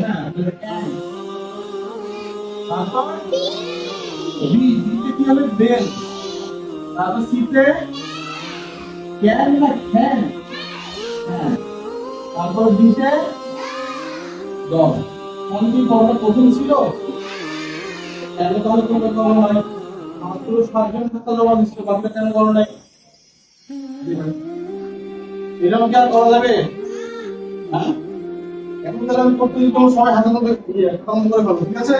হ্যাঁ। প্রথম ছিল? কেন তাহলে কোনো করো নাই? সাতজন খাতা জমা দিচ্ছে বাকিটা কেন করো নাই? এরকম কি আর করা যাবে? হ্যাঁ? এখন তাহলে আমি প্রত্যেকদিন তোমার সবাই হাতে মধ্যে খতম করে ফেলব ঠিক আছে?